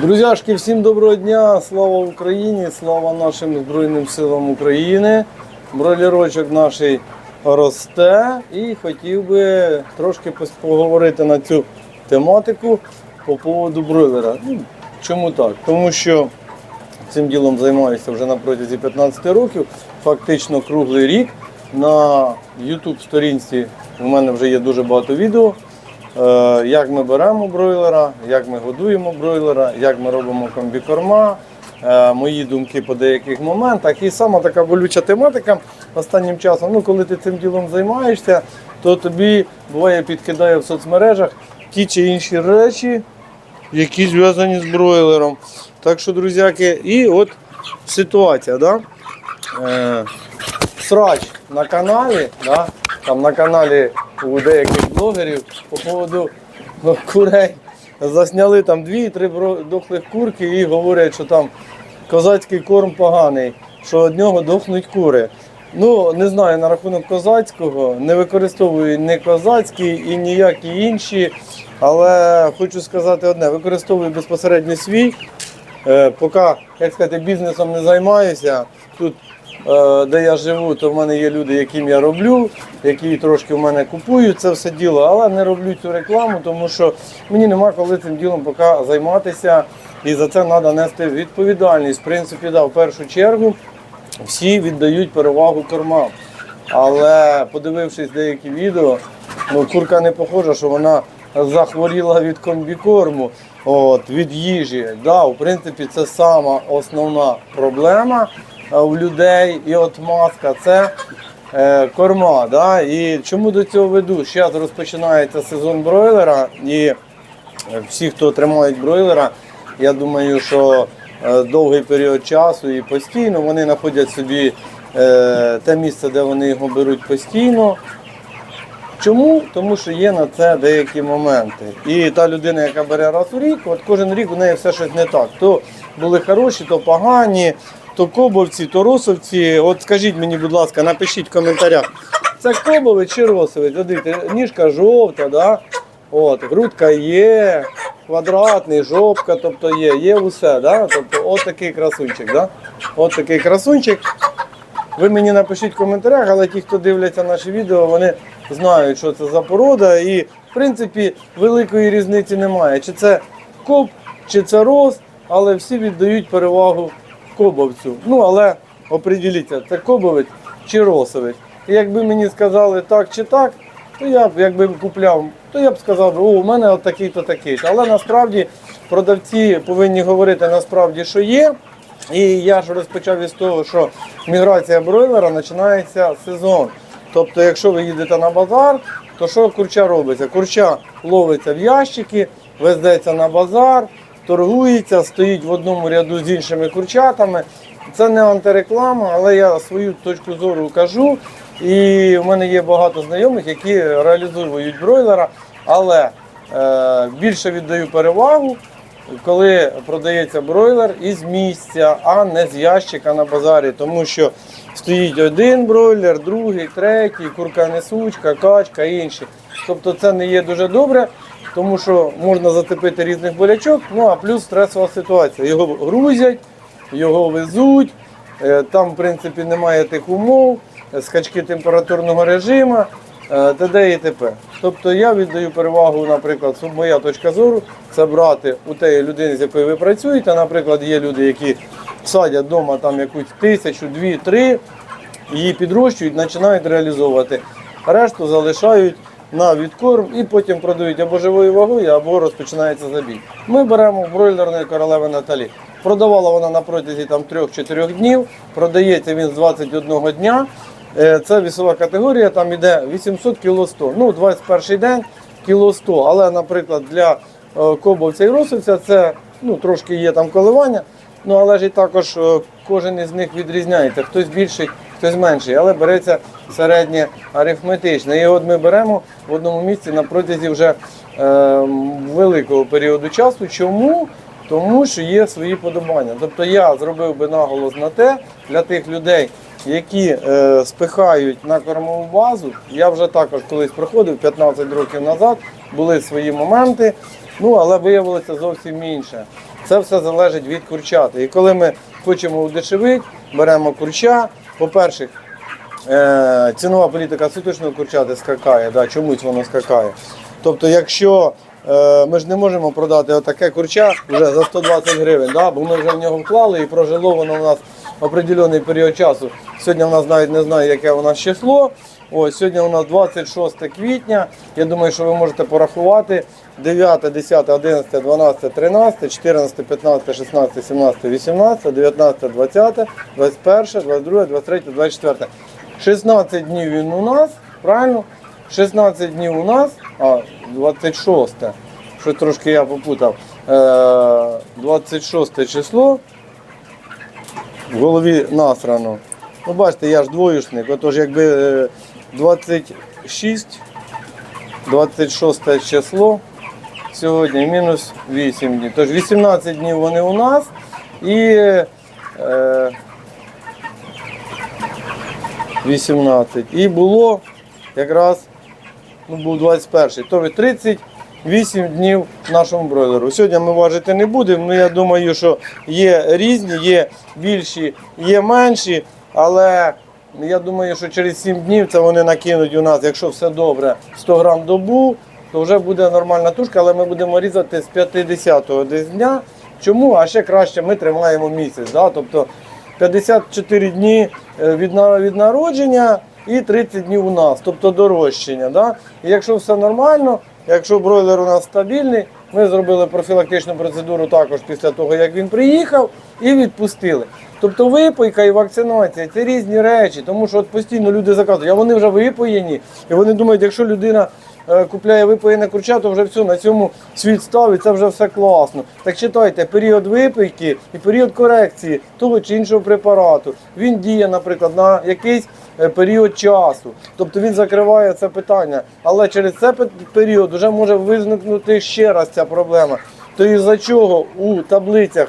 Друзяшки, всім доброго дня! Слава Україні! Слава нашим Збройним силам України! Бройлерочок наш росте і хотів би трошки поговорити на цю тематику по поводу бройлера. Ну, чому так? Тому що цим ділом займаюся вже на протязі 15 років, фактично круглий рік. На YouTube сторінці у мене вже є дуже багато відео. Е, Як ми беремо бройлера, як ми годуємо бройлера, як ми робимо комбікорма, е, мої думки по деяких моментах. І сама така болюча тематика останнім часом, ну коли ти цим ділом займаєшся, то тобі буває підкидає в соцмережах ті чи інші речі, які зв'язані з бройлером. Так що, друзяки, і от ситуація, да? Е, срач на каналі, да? там на каналі у деяких блогерів по поводу ну, курей. Засняли там дві-три дохлих курки і говорять, що там козацький корм поганий, що від нього дохнуть кури. Ну, не знаю на рахунок козацького, не використовую ні козацький і ніякі інші. Але хочу сказати одне: використовую безпосередньо свій. Е, Поки, як сказати, бізнесом не займаюся. Тут, де я живу, то в мене є люди, яким я роблю, які трошки в мене купують це все діло, але не роблю цю рекламу, тому що мені нема коли цим ділом поки займатися. І за це треба нести відповідальність. В принципі, да, в першу чергу всі віддають перевагу кормам. Але подивившись деякі відео, ну курка не похожа, що вона захворіла від комбікорму, от, від їжі. Да, в принципі, це сама основна проблема е, у людей. І от маска це е, корма. Да? І чому до цього веду? Зараз розпочинається сезон бройлера і е, всі, хто тримають бройлера, я думаю, що е, довгий період часу і постійно вони знаходять собі е, те місце, де вони його беруть постійно. Чому? Тому що є на це деякі моменти. І та людина, яка бере раз у рік, от кожен рік у неї все щось не так. То були хороші, то погані, то кобовці, то росовці. От скажіть мені, будь ласка, напишіть в коментарях. Це кобовець чи росовець? Дивіться, ніжка жовта, да? От, грудка є, квадратний, жопка, тобто є, є усе. Да? Тобто от такий красунчик. Да? От такий красунчик. Ви мені напишіть в коментарях, але ті, хто дивляться наші відео, вони знають, що це за порода. І в принципі великої різниці немає. Чи це коп, чи це роз, але всі віддають перевагу кобовцю. Ну але оприділіться, це кобовець чи росовець. І якби мені сказали так чи так, то я б якби купляв, то я б сказав, о, у мене от такий-то такий. Але насправді продавці повинні говорити насправді, що є. І я ж розпочав із того, що міграція бройлера починається сезон. Тобто, якщо ви їдете на базар, то що курча робиться? Курча ловиться в ящики, везеться на базар, торгується, стоїть в одному ряду з іншими курчатами. Це не антиреклама, але я свою точку зору кажу. І в мене є багато знайомих, які реалізують бройлера, але е, більше віддаю перевагу коли продається бройлер із місця, а не з ящика на базарі, тому що стоїть один бройлер, другий, третій, курка несучка, качка інші. Тобто це не є дуже добре, тому що можна зацепити різних болячок, ну а плюс стресова ситуація. Його грузять, його везуть, е, там в принципі немає тих умов, е, скачки температурного режиму. Е, т.д. і т.п. Тобто я віддаю перевагу, наприклад, моя точка зору це брати у тієї людини, з якою ви працюєте. Наприклад, є люди, які садять вдома там якусь тисячу, дві, три, її підрощують, починають реалізовувати. Решту залишають на відкорм і потім продають або живою вагою, або розпочинається забій. Ми беремо бройлерної королеви Наталі. Продавала вона на протязі там 3-4 днів, продається він з 21 дня. Е, Це вісова категорія, там іде 800 кіло 100. Ну, 21 день кіло 100. Але, наприклад, для е, кобовця і росовця це ну, трошки є там коливання. Ну, але ж і також е, кожен із них відрізняється. Хтось більший, хтось менший, але береться середнє арифметичне. І от ми беремо в одному місці на протязі вже е, великого періоду часу. Чому? Тому що є свої подобання. Тобто я зробив би наголос на те для тих людей, які е, спихають на кормову базу. Я вже також колись проходив 15 років назад, були свої моменти. Ну, але виявилося зовсім інше. Це все залежить від курчати. І коли ми хочемо удешевити, беремо курча. По-перше, е, цінова політика суточного курчати скакає, да, чомусь воно скакає. Тобто, якщо е, ми ж не можемо продати отаке курча вже за 120 гривень, да, бо ми вже в нього вклали і прожило воно у нас определений період часу. Сьогодні в нас навіть не знаю, яке у нас число. Ось сьогодні у нас 26 квітня. Я думаю, що ви можете порахувати 9, 10, 11, 12, 13, 14, 15, 16, 17, 18, 19, 20, 21, 22, 23, 24. 16 днів він у нас, правильно? 16 днів у нас, а 26, що трошки я попутав. Е, 26 число в голові насрано. Ну, бачите, я ж двоюшник, отож якби е, 26, 26 число сьогодні мінус 8 днів. Тож 18 днів вони у нас і е, 18. І було якраз ну, був 21. Тобто 38 днів нашому бройлеру. Сьогодні ми важити не будемо. Ну я думаю, що є різні, є більші, є менші, але я думаю, що через 7 днів це вони накинуть у нас, якщо все добре, 100 грам добу, то вже буде нормальна тушка, але ми будемо різати з 50-го десь дня. Чому? А ще краще ми тримаємо місяць. Да? Тобто 54 дні е, від, народження і 30 днів у нас, тобто дорощення. Да? І якщо все нормально, якщо бройлер у нас стабільний, ми зробили профілактичну процедуру також після того, як він приїхав, і відпустили. Тобто випойка і вакцинація це різні речі, тому що от постійно люди заказують, а вони вже випоєні, і вони думають, якщо людина е, купляє випоєне курча, то вже все на цьому світ став і це вже все класно. Так читайте, період випийки і період корекції того чи іншого препарату. Він діє, наприклад, на якийсь е, період часу. Тобто він закриває це питання. Але через цей період вже може виникнути ще раз ця проблема. То із-за чого у таблицях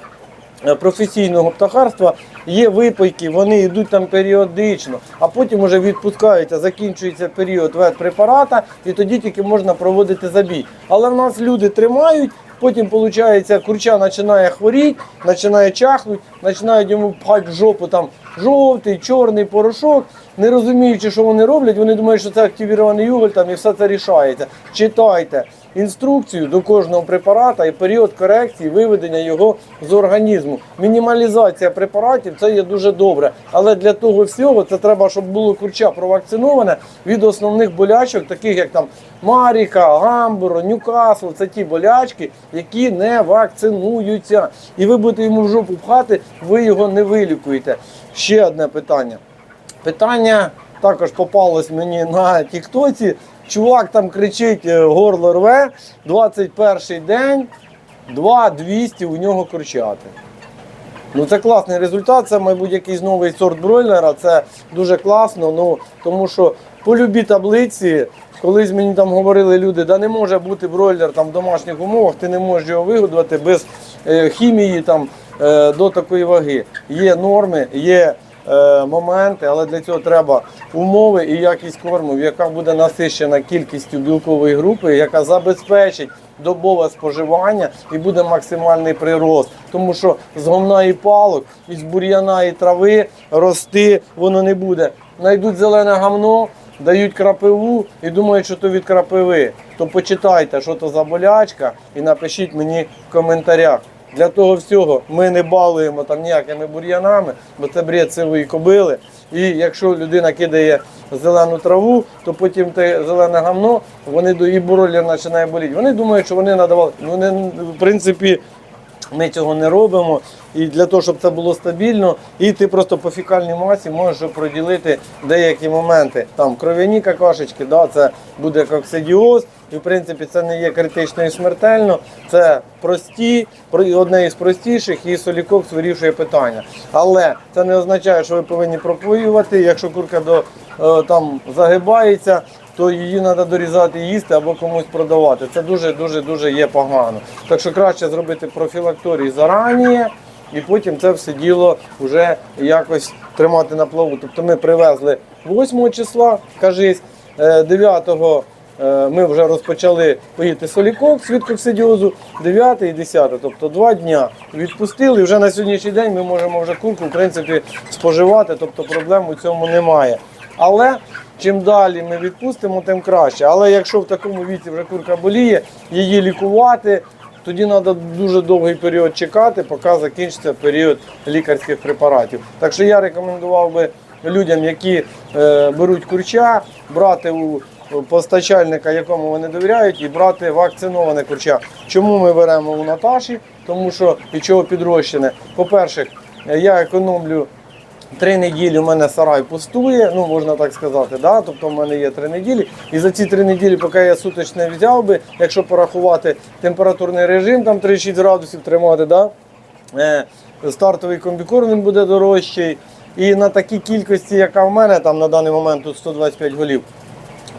професійного птахарства є випайки, вони йдуть там періодично, а потім вже відпускаються, закінчується період ветпрепарата, і тоді тільки можна проводити забій. Але в нас люди тримають. Потім, виходить, курча починає хворіти, починає чахнути, починають йому пхати в жопу там жовтий, чорний порошок, не розуміючи, що вони роблять, вони думають, що це активірований уголь там і все це рішається. Читайте інструкцію до кожного препарата і період корекції виведення його з організму. Мінімалізація препаратів це є дуже добре. Але для того всього це треба, щоб було курча провакциноване від основних болячок, таких як там Маріка, Гамбуро, Ньюкасл. Це ті болячки, які не вакцинуються. І ви будете йому в жопу пхати, ви його не вилікуєте. Ще одне питання. Питання також попалось мені на Тіктоці. Чувак там кричить, е, горло рве, 21 день, 2-200 у нього курчати. Ну це класний результат, це, мабуть, якийсь новий сорт бройлера, це дуже класно, ну, тому що по любій таблиці, колись мені там говорили люди, да не може бути бройлер там в домашніх умовах, ти не можеш його вигодувати без е, хімії там, е, до такої ваги. Є норми, є моменти, але для цього треба умови і якість корму, яка буде насищена кількістю білкової групи, яка забезпечить добове споживання і буде максимальний прирост. Тому що з гомна і палок, із бур'яна і трави рости воно не буде. Найдуть зелене гамно, дають крапиву і думають, що то від крапиви. То почитайте, що то за болячка, і напишіть мені в коментарях. Для того всього ми не балуємо там ніякими бур'янами, бо це бред сивої кобили. І якщо людина кидає зелену траву, то потім те зелене гамно, вони до і бройлер починає боліти. Вони думають, що вони надавали. Вони в принципі. Ми цього не робимо. І для того, щоб це було стабільно, і ти просто по фікальній масі можеш проділити деякі моменти. Там кров'яні какашечки, да, це буде коксидіоз, і в принципі це не є критично і смертельно. Це прості, про- одне із простіших, і солікокс вирішує питання. Але це не означає, що ви повинні пропоювати. Якщо курка до е, там загибається, то її треба дорізати їсти або комусь продавати. Це дуже дуже дуже є погано. Так що краще зробити профілакторій зарані. І потім це все діло вже якось тримати на плаву. Тобто ми привезли 8 числа, кажись, е, 9 е, ми вже розпочали поїти солікок коксидіозу 9 і 10, тобто два дня відпустили. Вже на сьогоднішній день ми можемо вже курку в принципі споживати, тобто проблем у цьому немає. Але чим далі ми відпустимо, тим краще. Але якщо в такому віці вже курка боліє, її лікувати, тоді треба дуже довгий період чекати, поки закінчиться період лікарських препаратів. Так що я рекомендував би людям, які е, беруть курча, брати у постачальника, якому вони довіряють, і брати вакциноване курча. Чому ми беремо у Наташі? Тому що і чого підрощене. По-перше, я економлю Три неділі у мене сарай пустує, ну можна так сказати, да? тобто в мене є три неділі. І за ці три неділі, поки я суточне взяв би, якщо порахувати температурний режим, там 36 градусів тримати, да? е, стартовий комбікорм він буде дорожчий. І на такій кількості, яка в мене, там на даний момент тут 125 голів,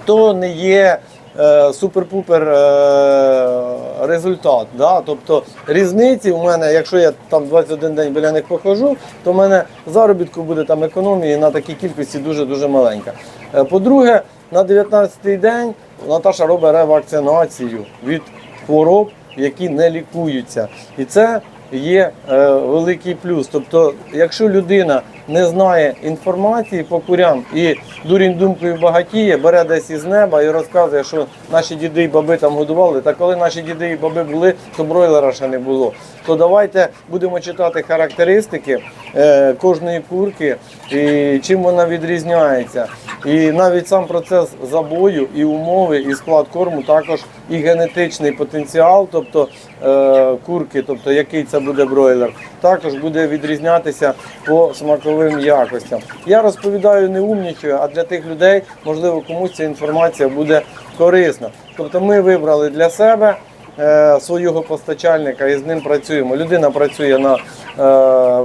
то не є е, супер-пупер е, результат. Да? Тобто різниці у мене, якщо я там 21 день біля них похожу, то в мене заробітку буде там економії на такій кількості дуже-дуже маленька. Е, по-друге, на 19-й день Наташа робить ревакцинацію від хвороб, які не лікуються. І це є великий плюс. Тобто, якщо людина не знає інформації по курям і дурінь думкою багатіє, бере десь із неба і розказує, що наші діди і баби там годували. Та коли наші діди і баби були, то бройлера ще не було. То давайте будемо читати характеристики е, кожної курки і чим вона відрізняється. І навіть сам процес забою і умови, і склад корму також і генетичний потенціал, тобто е, курки, тобто який це буде бройлер, також буде відрізнятися по смаковим якостям. Я розповідаю не умнічою, а для тих людей, можливо, комусь ця інформація буде корисна. Тобто ми вибрали для себе е, свого постачальника і з ним працюємо. Людина працює на е,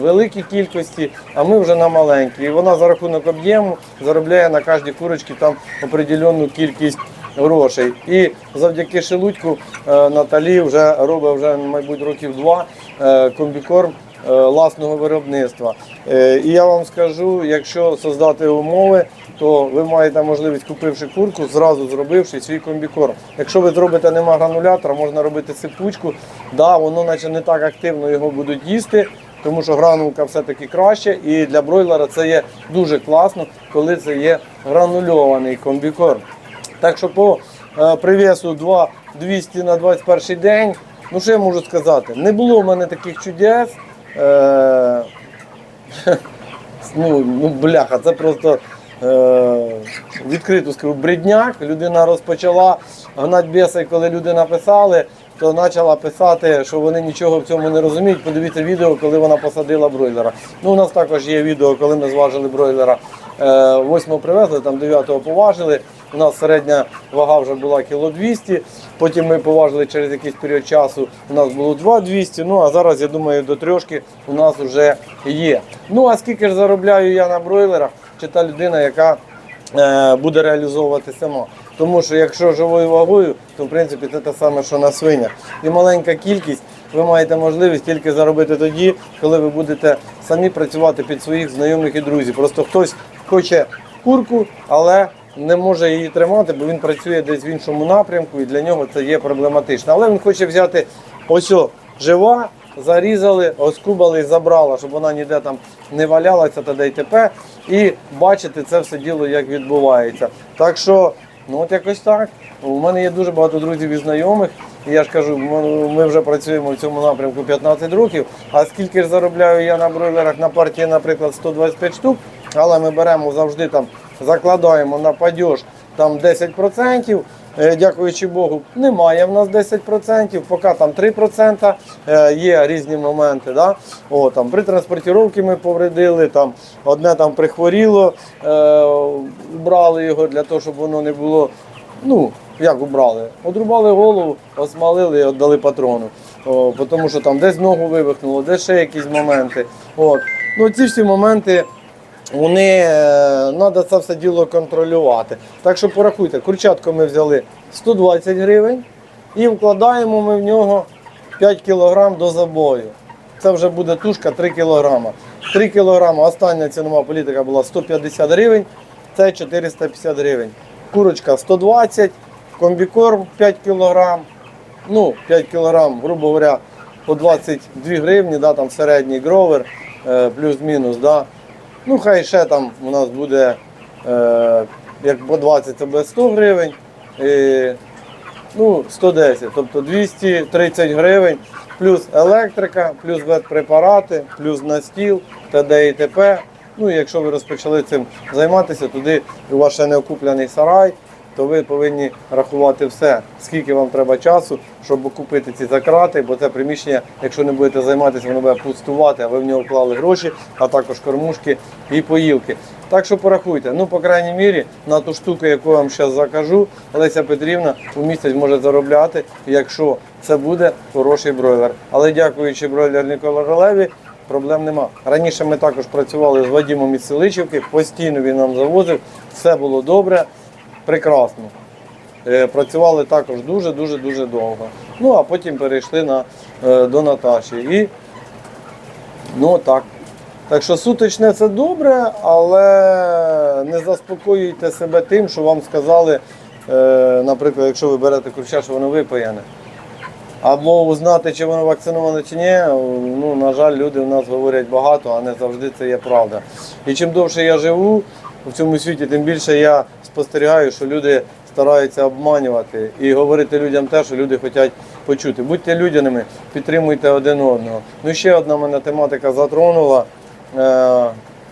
великій кількості, а ми вже на маленькій. І вона за рахунок об'єму заробляє на кожній курочці там определенну кількість грошей. І завдяки шелудьку е, Наталі вже робить вже, мабуть, років два комбікорм е, власного виробництва. Е, І я вам скажу, якщо создати умови, то ви маєте можливість, купивши курку, зразу зробивши свій комбікорм. Якщо ви зробите нема гранулятора, можна робити сипучку. Да, воно наче не так активно його будуть їсти. Тому що гранулка все-таки краще, і для бройлера це є дуже класно, коли це є гранульований комбікорм. Так що по е, привесу 2 200 на 21 день, ну що я можу сказати? Не було в мене таких чудес. Е, ну, ну бляха, це просто е, відкрито скажу, бредняк. Людина розпочала гнати біса, і коли люди написали, то почала писати, що вони нічого в цьому не розуміють. Подивіться відео, коли вона посадила бройлера. Ну, у нас також є відео, коли ми зважили бройлера. 8 привезли, там 9 поважили. У нас середня вага вже була кіло 200. Потім ми поважили через якийсь період часу. У нас було 2,200. Ну а зараз я думаю, до трьошки у нас вже є. Ну а скільки ж заробляю я на бройлерах? Чи та людина, яка е, буде реалізовувати сама. Тому що якщо живою вагою, то в принципі це те саме, що на свинях. І маленька кількість. Ви маєте можливість тільки заробити тоді, коли ви будете самі працювати під своїх знайомих і друзів. Просто хтось хоче курку, але не може її тримати, бо він працює десь в іншому напрямку, і для нього це є проблематично. Але він хоче взяти ось жива, зарізали, оскубали і забрала, щоб вона ніде там не валялася та й т.п. І бачити це все діло, як відбувається. Так що, ну от якось так. У мене є дуже багато друзів і знайомих. І я ж кажу, ми вже працюємо в цьому напрямку 15 років. А скільки ж заробляю я на бройлерах на партії, наприклад, 125 штук, але ми беремо завжди там, закладаємо на падеж там 10%. Е, Дякуючи Богу, немає в нас 10%, поки там 3% е, є різні моменти. Да? О, там, при транспортировці ми повредили, там, одне там прихворіло, е, убрали його для того, щоб воно не було. Ну, як убрали? Одрубали голову, осмалили і віддали патрону. О, тому що там десь ногу вивихнуло, десь ще якісь моменти. От. Ну, ці всі моменти вони треба це все діло контролювати. Так що порахуйте, курчатку ми взяли 120 гривень і вкладаємо ми в нього 5 кг до забою. Це вже буде тушка 3 кг. 3 кг остання цінова політика була 150 гривень, це 450 гривень. курочка 120, комбікорм 5 кг, ну 5 кг, грубо говоря, по 22 гривні, да, там середній гровер, е, плюс-мінус. Да. Ну, хай ще там у нас буде е, як по 20, це буде 100 гривень. І, ну, 110, тобто 230 гривень, плюс електрика, плюс ветпрепарати, плюс настіл, т.д. і т.п. Ну, якщо ви розпочали цим займатися, туди у вас ще не окуплений сарай, то ви повинні рахувати все, скільки вам треба часу, щоб окупити ці закрати, бо це приміщення, якщо не будете займатися, воно буде пустувати, а ви в нього вклали гроші, а також кормушки і поїлки. Так що порахуйте. Ну, по крайній мірі, на ту штуку, яку я вам зараз закажу, Олеся Петрівна у місяць може заробляти, якщо це буде хороший бройлер. Але дякуючи бройлернику Королеві, проблем нема. Раніше ми також працювали з Вадимом із Селичівки, постійно він нам завозив, все було добре, прекрасно. Е, Працювали також дуже-дуже дуже довго. Ну а потім перейшли на, е, до Наташі. І ну так. Так що сутичне це добре, але не заспокоюйте себе тим, що вам сказали, е, наприклад, якщо ви берете курча, що воно випаяне. Або узнати, чи воно вакциноване чи ні, ну, на жаль, люди в нас говорять багато, а не завжди це є правда. І чим довше я живу в цьому світі, тим більше я спостерігаю, що люди стараються обманювати і говорити людям те, що люди хочуть почути. Будьте людяними, підтримуйте один одного. Ну ще одна мене тематика затронула. Е,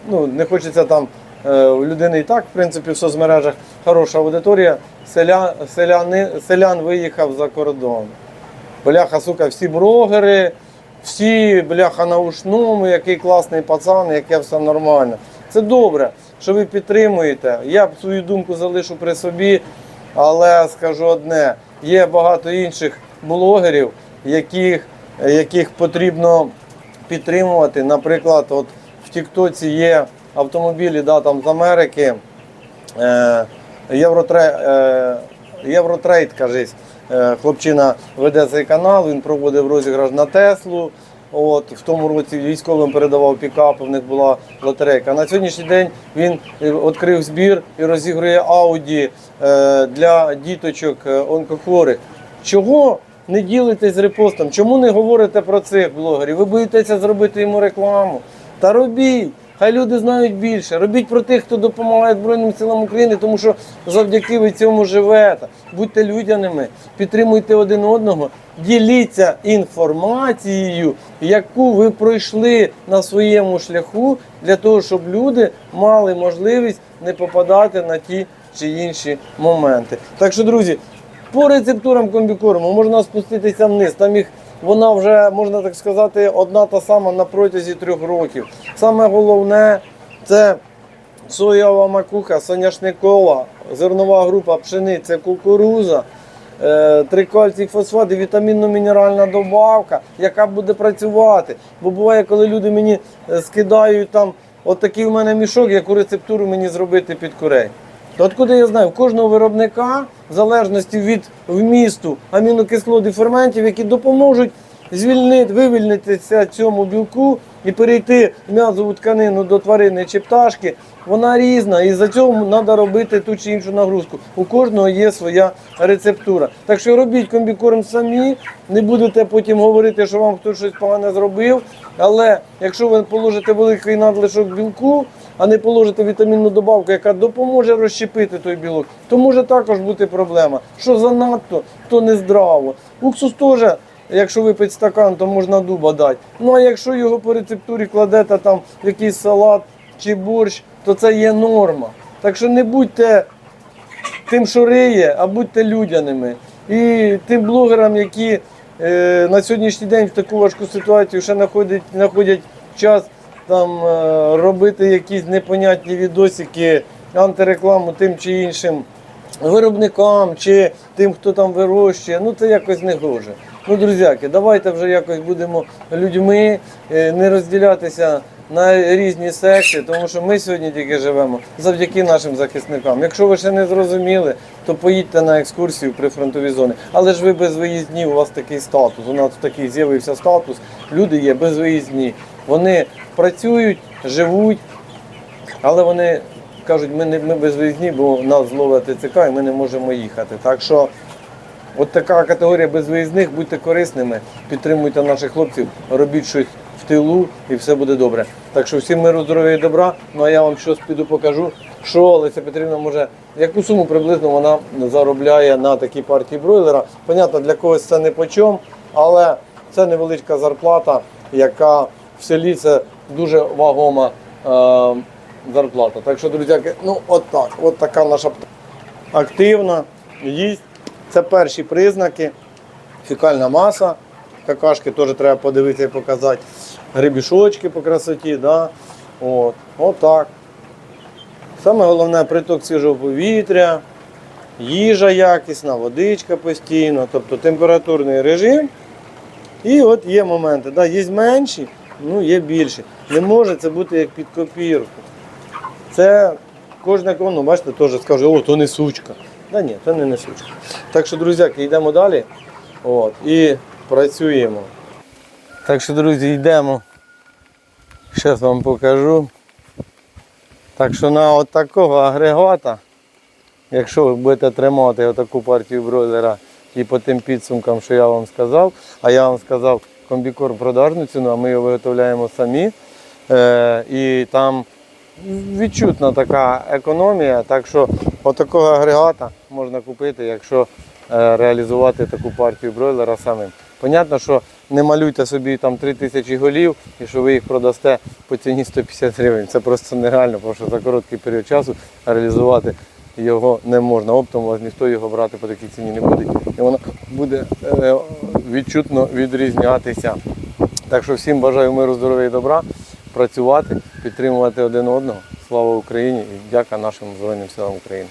ну, не хочеться там е, у людини і так, в принципі, в соцмережах хороша аудиторія. Селян, селяни, селян виїхав за кордон. Бляха, сука, всі блогери, всі бляха на ушному, який класний пацан, яке все нормально. Це добре, що ви підтримуєте. Я свою думку залишу при собі, але скажу одне: є багато інших блогерів, яких, яких потрібно підтримувати. Наприклад, от в Тіктоці є автомобілі да, там, з Америки. Е, Євротрейд, е, Євротрейд, кажись, е, хлопчина веде цей канал, він проводив розіграш на Теслу. От, в тому році військовим передавав пікап, в них була лотерейка. На сьогоднішній день він е, відкрив збір і розігрує Ауді е, для діточок е, онкохворих. Чого не ділитесь з репостом? Чому не говорите про цих блогерів? Ви боїтеся зробити йому рекламу? Та робіть! Хай люди знають більше. Робіть про тих, хто допомагає Збройним силам України, тому що завдяки ви цьому живете. Будьте людяними, підтримуйте один одного, діліться інформацією, яку ви пройшли на своєму шляху, для того, щоб люди мали можливість не попадати на ті чи інші моменти. Так що, друзі, по рецептурам комбікорму можна спуститися вниз. Там їх вона вже, можна так сказати, одна та сама на протязі трьох років. Саме головне це соєва макуха, соняшникова, зернова група пшениця, кукуруза, е, трикальцій фосфат і вітамінно-мінеральна добавка, яка буде працювати. Бо буває, коли люди мені е, скидають там, от такий у мене мішок, яку рецептуру мені зробити під курей. То откуди я знаю, у кожного виробника, в залежності від вмісту амінокислот ферментів, які допоможуть звільнити, вивільнитися цьому білку і перейти м'язову тканину до тварини чи пташки, вона різна, і за цього треба робити ту чи іншу нагрузку. У кожного є своя рецептура. Так що робіть комбікорм самі, не будете потім говорити, що вам хтось щось погане зробив. Але якщо ви положите великий надлишок білку, а не положите вітамінну добавку, яка допоможе розщепити той білок, то може також бути проблема. Що занадто, то нездраво. Уксус теж, якщо випити стакан, то можна дуба дати. Ну а якщо його по рецептурі кладете там в якийсь салат чи борщ, то це є норма. Так що не будьте тим, що риє, а будьте людяними. І тим блогерам, які е, на сьогоднішній день в таку важку ситуацію ще знаходять, знаходять час там е, робити якісь непонятні відосики, антирекламу тим чи іншим виробникам чи тим, хто там вирощує, ну це якось не гоже. Ну, друзяки, давайте вже якось будемо людьми, е, не розділятися на різні секти, тому що ми сьогодні тільки живемо завдяки нашим захисникам. Якщо ви ще не зрозуміли, то поїдьте на екскурсію при фронтові зони. Але ж ви безвиїзні, у вас такий статус. У нас такий з'явився статус. Люди є безвиїзні. Вони працюють, живуть, але вони кажуть, ми не ми безвиїзні, бо нас зловить ТЦК і ми не можемо їхати. Так що от така категорія безвиїзних, будьте корисними, підтримуйте наших хлопців, робіть щось в тилу і все буде добре. Так що всім миру, здоров'я і добра. Ну а я вам щось піду покажу, що Леся Петрівна може, яку суму приблизно вона заробляє на такій партії бройлера. Понятно, для когось це не по чому, але це невеличка зарплата, яка в селі це дуже вагома е, зарплата. Так що, друзяки, ну от так, от така наша активна, їсть. Це перші признаки. Фікальна маса. Какашки теж треба подивитися і показати. Грибішочки по красоті. Да? От. от так. Саме головне приток свіжого повітря, їжа якісна, водичка постійно, тобто температурний режим. І от є моменти. Да, є менші, ну є більші. Не може це бути як під копірку. Це кожне ну, бачите, теж скаже, о, то не сучка. Да ні, це не несучка. Так що, друзяки, йдемо далі. От, і працюємо. Так що, друзі, йдемо. Зараз вам покажу. Так що на от такого агрегата, якщо ви будете тримати отаку партію бройлера і по тим підсумкам, що я вам сказав, а я вам сказав комбікор продажну ціну, а ми його виготовляємо самі. Е, і там відчутна така економія. Так що отакого агрегата можна купити, якщо е, реалізувати таку партію бройлера самим. Понятно, що не малюйте собі там 3 тисячі голів і що ви їх продасте по ціні 150 гривень. Це просто нереально, тому що за короткий період часу реалізувати його не можна. Оптом вас ніхто його брати по такій ціні не буде. І воно буде е, відчутно відрізнятися. Так що всім бажаю миру, здоров'я і добра, працювати, підтримувати один одного. Слава Україні і дяка нашим Збройним силам України.